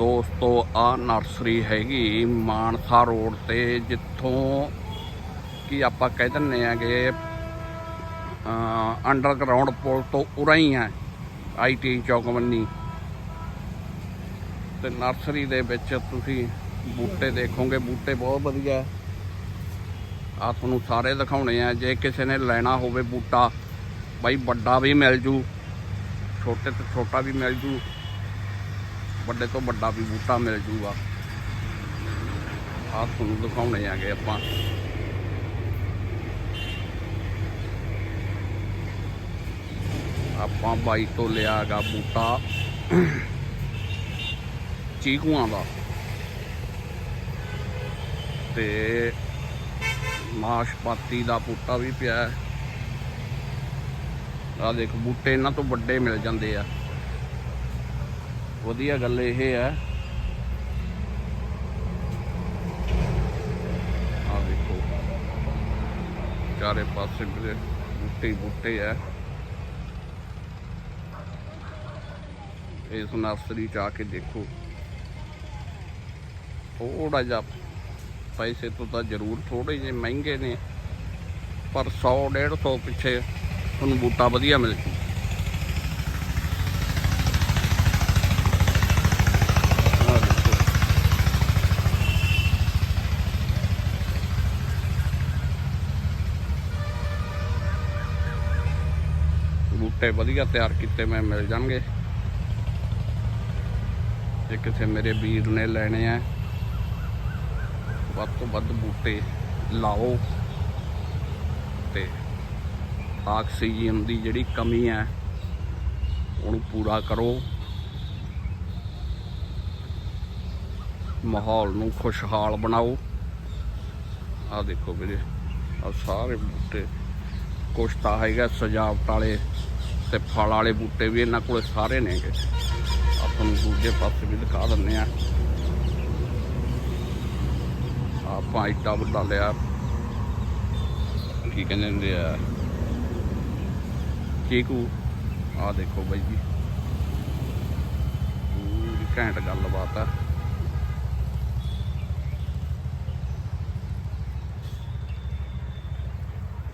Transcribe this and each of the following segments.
ਦੋਸਤੋ ਆ ਨਰਸਰੀ ਹੈਗੀ ਮਾਨਸਾ ਰੋਡ ਤੇ, ਜਿੱਥੋਂ ਕਿ ਆਪਾਂ ਕਹਿ ਦਿੰਨੇ ਆਗੇ ਅੰਡਰਗਰਾਉਂਡ ਪੁਲ ਤੋਂ ਉਰਾਂ ਹੀ ਹੈ ਆਈਟੀ ਚੌਕਵੰਨੀ। ਤੇ ਨਰਸਰੀ ਦੇ ਵਿੱਚ ਤੁਸੀਂ ਬੂਟੇ ਦੇਖੋਗੇ, ਬੂਟੇ ਬਹੁਤ ਵਧੀਆ ਆ ਤੁਹਾਨੂੰ ਸਾਰੇ ਦਿਖਾਉਣੇ ਆ, ਜੇ ਕਿਸੇ ਨੇ ਲੈਣਾ ਹੋਵੇ ਬੂਟਾ, ਬਾਈ ਵੱਡਾ ਵੀ ਮਿਲ ਜੂ, ਛੋਟੇ ਤੋਂ ਛੋਟਾ ਵੀ ਮਿਲ ਜੂ। ਵੱਡੇ ਤੋਂ ਵੱਡਾ ਵੀ ਬੂਟਾ ਮਿਲ ਜੂਗਾ। ਆ ਤੁਹਾਨੂੰ ਦਿਖਾਉਣੇ ਆਗੇ ਆਪਾਂ। ਆਪਾਂ ਬਾਈ ਤੋਂ ਲਿਆਗਾ ਬੂਟਾ। ਚੀਕੂਆਂ ਦਾ। ਤੇ ਨਾਸ਼ਪਾਤੀ ਦਾ ਬੂਟਾ ਵੀ ਪਿਆ। ਆ ਦੇਖ, ਬੂਟੇ ਇਹਨਾਂ ਤੋਂ ਵੱਡੇ ਮਿਲ ਜਾਂਦੇ ਆ। ਵਧੀਆ ਗੱਲ ਇਹ ਹੈ। ਆ ਦੇਖੋ। ਚਾਰੇ ਪਾਸੇ ਵੀਰੇ ਬੂਟੇ ਬੂਟੇ ਆ। ਇਸ ਨਰਸਰੀ ਚ ਆ ਕੇ ਦੇਖੋ। ਥੋੜਾ ਜਿਹਾ ਪੈਸੇ ਤੋਂ ਤਾਂ ਜ਼ਰੂਰ ਥੋੜੇ ਜਿਹੇ ਮਹਿੰਗੇ ਨੇ, ਪਰ 100 150 ਪਿੱਛੇ ਤੁਹਾਨੂੰ ਬੂਟਾ ਵਧੀਆ ਮਿਲ ਜੂ। ਬੂਟੇ ਵਧੀਆ ਤਿਆਰ ਕੀਤੇ ਮੈਂ, ਮਿਲ ਜਾਣਗੇ। ਜੇ ਕਿਸੇ ਮੇਰੇ ਵੀਰ ਨੇ ਲੈਣੇ ਆ, ਵੱਧ ਤੋਂ ਵੱਧ ਬੂਟੇ ਲਾਓ। ਤੇ ਆਕਸੀਜਨ ਦੀ ਜਿਹੜੀ ਕਮੀ ਹੈ ਉਹਨੂੰ ਪੂਰਾ ਕਰੋ। ਮਾਹੌਲ ਨੂੰ ਖੁਸ਼ਹਾਲ ਬਣਾਓ। ਆ ਦੇਖੋ ਵੀਰੇ ਆ ਸਾਰੇ ਬੂਟੇ, ਕੁਛ ਤਾਂ ਹੈਗਾ ਸਜਾਵਟ ਵਾਲੇ ਤੇ ਫਲ ਵਾਲੇ ਬੂਟੇ ਵੀ ਇਹਨਾਂ ਕੋਲੇ ਸਾਰੇ ਨੇਗੇ। ਆਪਾਂ ਨੂੰ ਦੂਜੇ ਪਾਸੇ ਵੀ ਦਿਖਾ ਦਿੰਨੇ ਆ ਆਪਾਂ ਇੱਟਾ ਵੱਡਾ ਲਿਆ। ਕੀ ਕਹਿੰਦੇ ਹੁੰਦੇ ਆ? ਚੀਕੂ ਆ ਦੇਖੋ ਬਾਈ ਜੀ। ਪੂਰੀ ਘੈਂਟ ਗੱਲਬਾਤ ਆ।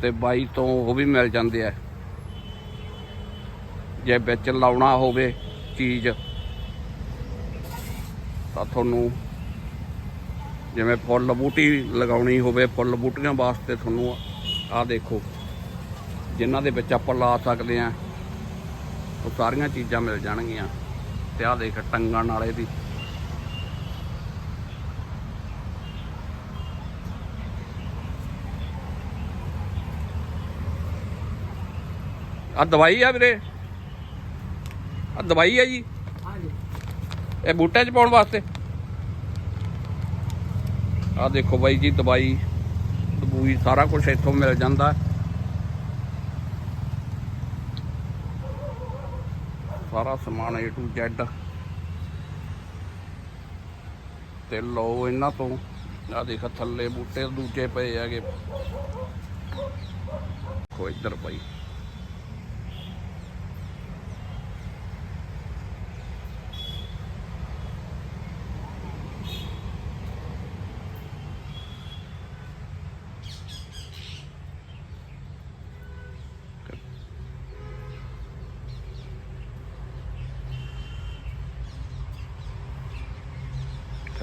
ਤੇ ਬਾਈ ਤੋਂ ਉਹ ਵੀ ਮਿਲ ਜਾਂਦੇ ਆ। ਜੇ ਵਿੱਚ ਲਾਉਣਾ ਹੋਵੇ ਚੀਜ਼, ਤਾਂ ਤੁਹਾਨੂੰ ਜਿਵੇਂ ਫੁੱਲ ਬੂਟੀ ਲਗਾਉਣੀ ਹੋਵੇ, ਫੁੱਲ ਬੂਟੀਆਂ ਵਾਸਤੇ ਤੁਹਾਨੂੰ ਆਹ ਦੇਖੋ, ਜਿਨ੍ਹਾਂ ਦੇ ਵਿੱਚ ਆਪਾਂ ਲਾ ਸਕਦੇ ਆ ਉਹ ਸਾਰੀਆਂ ਚੀਜ਼ਾਂ ਮਿਲ ਜਾਣਗੀਆਂ। ਤੇ ਆਹ ਦੇਖ ਟੰਗਣ ਵਾਲੇ ਦੀ। ਆ ਦਵਾਈ ਆ ਵੀਰੇ? ਆ ਦਵਾਈ ਆ ਜੀ। ਇਹ ਬੂਟੇ 'ਚ ਪਾਉਣ ਵਾਸਤੇ। ਆ ਦੇਖੋ ਬਾਈ ਜੀ, ਦਵਾਈ, ਦਬੂਈ ਸਾਰਾ ਕੁਝ ਇੱਥੋਂ ਮਿਲ ਜਾਂਦਾ। ਸਾਰਾ ਸਮਾਨ A to Z ਤੇ ਲਓ ਇਹਨਾਂ ਤੋਂ। ਆ ਦੇਖ ਥੱਲੇ ਬੂਟੇ ਦੂਜੇ ਪਏ ਹੈਗੇ। ਕੋਈ ਇੱਧਰ ਪਈ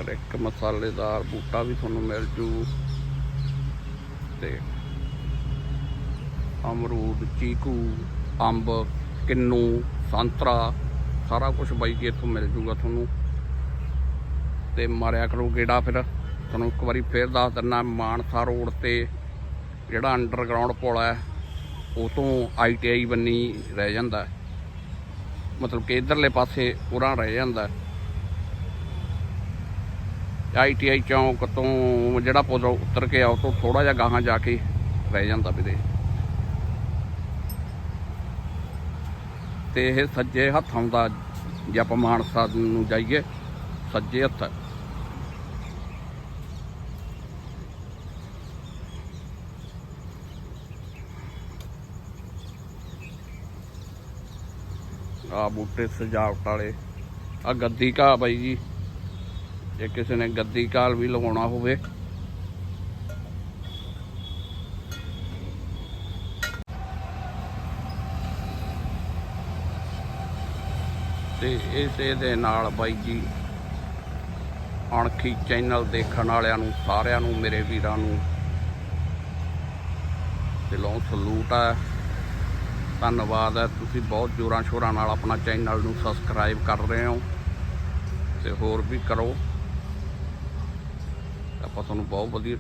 ਫਿਰ ਇੱਕ ਮਸਾਲੇਦਾਰ ਬੂਟਾ ਵੀ ਤੁਹਾਨੂੰ ਮਿਲ ਜੂ। ਤੇ ਅਮਰੂਦ, ਚੀਕੂ, ਅੰਬ, ਕਿੰਨੂ, ਸੰਤਰਾ, ਸਾਰਾ ਕੁਝ ਬਾਈ ਜੀ ਇੱਥੋਂ ਮਿਲ ਜੂਗਾ ਤੁਹਾਨੂੰ। ਤੇ ਮਾਰਿਆ ਕਰੋ ਗੇੜਾ ਫਿਰ। ਤੁਹਾਨੂੰ ਇੱਕ ਵਾਰੀ ਫੇਰ ਦੱਸ ਦਿੰਨਾ, ਮਾਨਸਾ ਰੋਡ ਤੇ ਜਿਹੜਾ ਅੰਡਰਗਰਾਉਂਡ ਪੁਲ ਹੈ ਉਹ ਤੋਂ ਆਈਟੀਆਈ ਬੰਨੀ ਰਹਿ ਜਾਂਦਾ। ਮਤਲਬ ਕਿ ਇਧਰਲੇ ਪਾਸੇ ਉਰਾਂ ਰਹਿ ਜਾਂਦਾ। ਆਈਟੀਆਈ ਚੌਂਕ ਤੋਂ ਜਿਹੜਾ ਪੁਲ ਉਤਰ ਕੇ ਆ ਉਹ ਤੋਂ ਥੋੜਾ ਜਿਹਾ ਗਾਹਾਂ ਜਾ ਕੇ ਰਹਿ ਜਾਂਦਾ ਵੀਰੇ ਤੇ ਇਹ ਸੱਜੇ ਹੱਥ ਆਉਂਦਾ ਜੇ ਆਪਾਂ ਮਾਨਸਾ ਨੂੰ ਜਾਈਏ, ਸੱਜੇ ਹੱਥ। ਆ ਬੂਟੇ ਸਜਾਵਟ ਵਾਲੇ। ਆ ਗੱਦੀ ਘਾਹ ਬਾਈ ਜੀ। ਜੇ ਕਿਸੇ ਨੇ ਗੱਦੀ ਕਾਲ ਵੀ ਲਗਾਉਣਾ ਹੋਵੇ। ਤੇ ਇਸੇ ਦੇ ਨਾਲ ਬਾਈ ਜੀ, ਅਣਖੀ ਚੈਨਲ ਦੇਖਣ ਵਾਲਿਆਂ ਨੂੰ, ਸਾਰਿਆਂ ਨੂੰ, ਮੇਰੇ ਵੀਰਾਂ ਨੂੰ ਦਿਲੋਂ ਸਲੂਟ ਹੈ ਧੰਨਵਾਦ ਹੈ ਤੁਸੀਂ ਬਹੁਤ ਜੋਰਾਂ ਸ਼ੋਰਾਂ ਨਾਲ ਆਪਣਾ ਚੈਨਲ ਨੂੰ ਸਬਸਕ੍ਰਾਈਬ ਕਰ ਰਹੇ ਹੋ ਤੇ ਹੋਰ ਵੀ ਕਰੋ। ਆਪਾਂ ਤੁਹਾਨੂੰ ਬਹੁਤ ਵਧੀਆ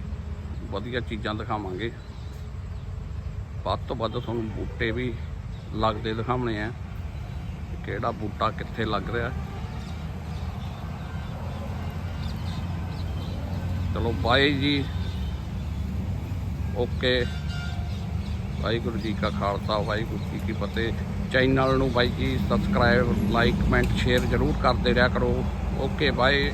ਵਧੀਆ ਚੀਜ਼ਾਂ ਦਿਖਾਵਾਂਗੇ। ਵੱਧ ਤੋਂ ਵੱਧ ਤੁਹਾਨੂੰ ਬੂਟੇ ਵੀ ਲੱਗਦੇ ਦਿਖਾਉਣੇ ਆ। ਕਿਹੜਾ ਬੂਟਾ ਕਿੱਥੇ ਲੱਗ ਰਿਹਾ? ਚਲੋ ਬਾਏ ਜੀ। ਓਕੇ। ਵਾਹਿਗੁਰੂ ਜੀ ਕਾ ਖਾਲਸਾ, ਵਾਹਿਗੁਰੂ ਜੀ ਕੀ ਫਤਿਹ। ਚੈਨਲ ਨੂੰ ਬਾਈ ਜੀ, ਸਬਸਕ੍ਰਾਈਬ, ਲਾਈਕ, ਕਮੈਂਟ, ਸ਼ੇਅਰ ਜ਼ਰੂਰ ਕਰਦੇ ਰਿਹਾ ਕਰੋ। Okay, bye.